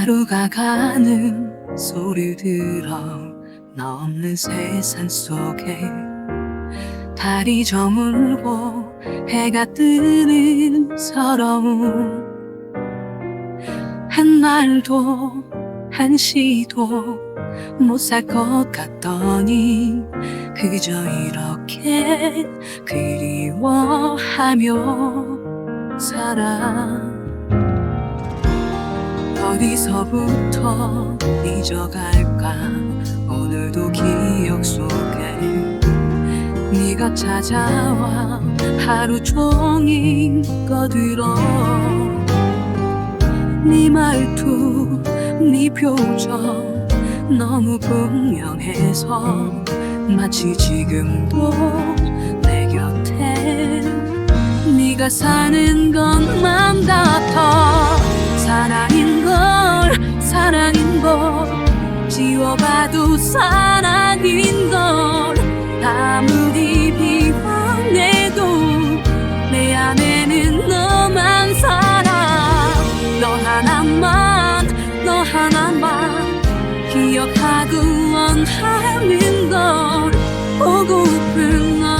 하루가 가는 소리 들어 너 없는 세상 속에 달이 저물고 해가 뜨는 서러움. 한 날도 한 시도 못 살 것 같더니 그저 이렇게 그리워하며 살아 어디서부터 잊어갈까? 오늘도 기억 속에 네가 찾아와 하루 종일 꺼들어. 네 말투 네 표정 너무 분명해서 마치 지금도 내 곁에 네가 사는 것만 같아 사랑인 걸 아무리 비워내도 내 안에는 너만 살아. 너 하나만 너 하나만 기억하고 원하는 걸 보고픈 너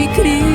조금